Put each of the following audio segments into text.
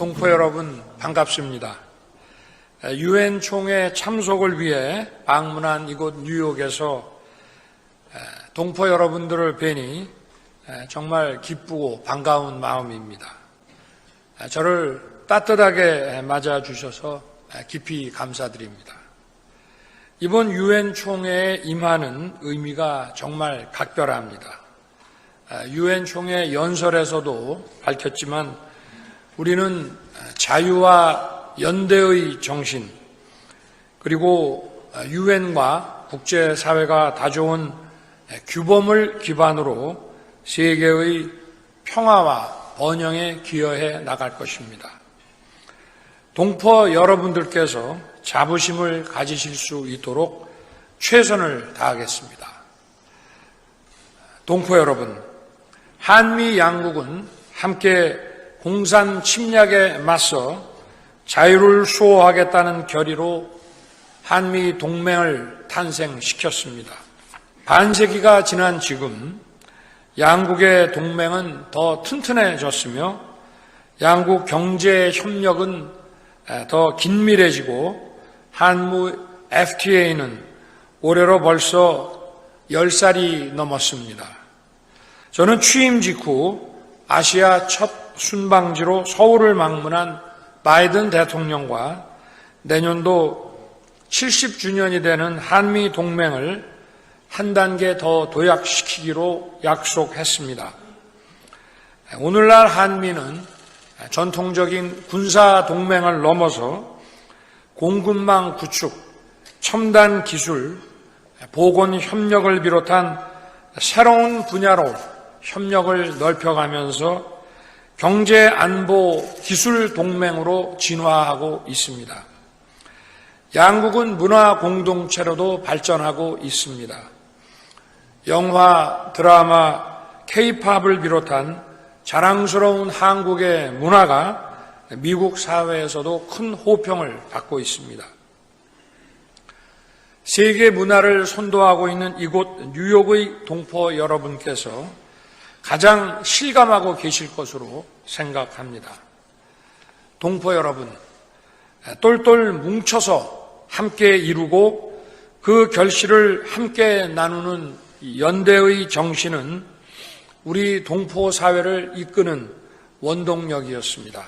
동포 여러분 반갑습니다. 유엔 총회 참석을 위해 방문한 이곳 뉴욕에서 동포 여러분들을 뵈니 정말 기쁘고 반가운 마음입니다. 저를 따뜻하게 맞아주셔서 깊이 감사드립니다. 이번 유엔 총회에 임하는 의미가 정말 각별합니다. 유엔 총회 연설에서도 밝혔지만 우리는 자유와 연대의 정신 그리고 유엔과 국제사회가 다져온 규범을 기반으로 세계의 평화와 번영에 기여해 나갈 것입니다. 동포 여러분들께서 자부심을 가지실 수 있도록 최선을 다하겠습니다. 동포 여러분, 한미 양국은 함께 공산 침략에 맞서 자유를 수호하겠다는 결의로 한미 동맹을 탄생시켰습니다. 반세기가 지난 지금 양국의 동맹은 더 튼튼해졌으며 양국 경제 협력은 더 긴밀해지고 한무 FTA는 올해로 벌써 10살이 넘었습니다. 저는 취임 직후 아시아 첫 순방지로 서울을 방문한 바이든 대통령과 내년도 70주년이 되는 한미 동맹을 한 단계 더 도약시키기로 약속했습니다. 오늘날 한미는 전통적인 군사 동맹을 넘어서 공군망 구축, 첨단 기술, 보건 협력을 비롯한 새로운 분야로 협력을 넓혀가면서 경제 안보 기술 동맹으로 진화하고 있습니다. 양국은 문화 공동체로도 발전하고 있습니다. 영화, 드라마, 케이팝을 비롯한 자랑스러운 한국의 문화가 미국 사회에서도 큰 호평을 받고 있습니다. 세계 문화를 선도하고 있는 이곳 뉴욕의 동포 여러분께서 가장 실감하고 계실 것으로 생각합니다. 동포 여러분, 똘똘 뭉쳐서 함께 이루고 그 결실을 함께 나누는 연대의 정신은 우리 동포 사회를 이끄는 원동력이었습니다.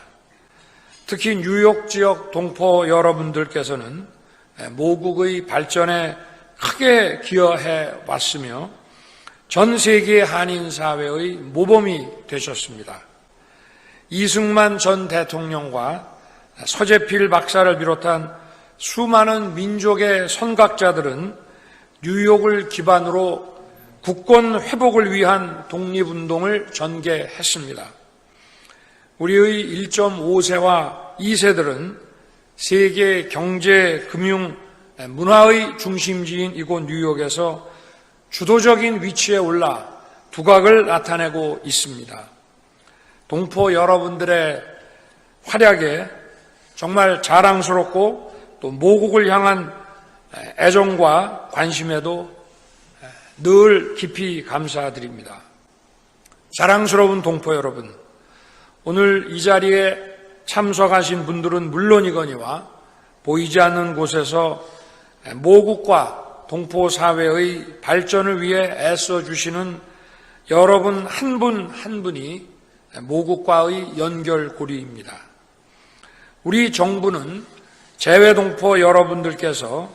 특히 뉴욕 지역 동포 여러분들께서는 모국의 발전에 크게 기여해 왔으며 전 세계 한인 사회의 모범이 되셨습니다. 이승만 전 대통령과 서재필 박사를 비롯한 수많은 민족의 선각자들은 뉴욕을 기반으로 국권 회복을 위한 독립운동을 전개했습니다. 우리의 1.5세와 2세들은 세계 경제, 금융, 문화의 중심지인 이곳 뉴욕에서 주도적인 위치에 올라 두각을 나타내고 있습니다. 동포 여러분들의 활약에 정말 자랑스럽고 또 모국을 향한 애정과 관심에도 늘 깊이 감사드립니다. 자랑스러운 동포 여러분, 오늘 이 자리에 참석하신 분들은 물론이거니와 보이지 않는 곳에서 모국과 동포 사회의 발전을 위해 애써 주시는 여러분 한분한 분이 모국과의 연결고리입니다. 우리 정부는 재외동포 여러분들께서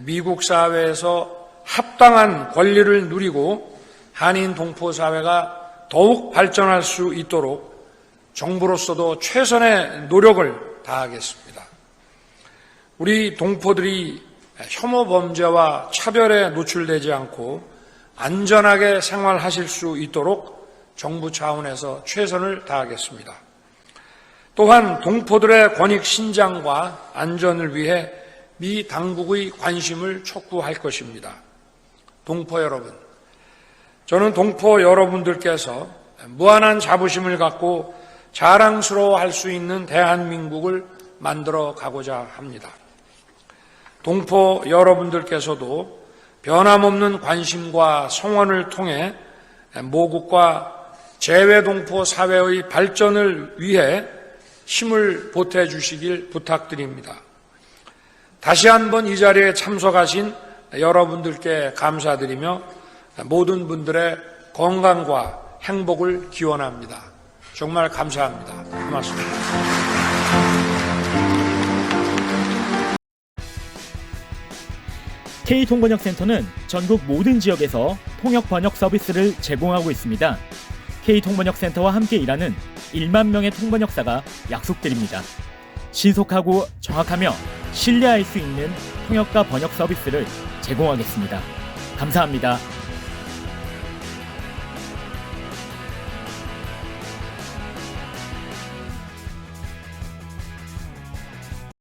미국 사회에서 합당한 권리를 누리고 한인 동포 사회가 더욱 발전할 수 있도록 정부로서도 최선의 노력을 다하겠습니다. 우리 동포들이 혐오 범죄와 차별에 노출되지 않고 안전하게 생활하실 수 있도록 정부 차원에서 최선을 다하겠습니다. 또한 동포들의 권익 신장과 안전을 위해 미 당국의 관심을 촉구할 것입니다. 동포 여러분, 저는 동포 여러분들께서 무한한 자부심을 갖고 자랑스러워 할 수 있는 대한민국을 만들어 가고자 합니다. 동포 여러분들께서도 변함없는 관심과 성원을 통해 모국과 재외동포 사회의 발전을 위해 힘을 보태 주시길 부탁드립니다. 다시 한번 이 자리에 참석하신 여러분들께 감사드리며 모든 분들의 건강과 행복을 기원합니다. 정말 감사합니다. 고맙습니다. K통번역센터는 전국 모든 지역에서 통역 번역 서비스를 제공하고 있습니다. K통번역센터와 함께 일하는 1만 명의 통번역사가 약속드립니다. 신속하고 정확하며 신뢰할 수 있는 통역과 번역 서비스를 제공하겠습니다. 감사합니다.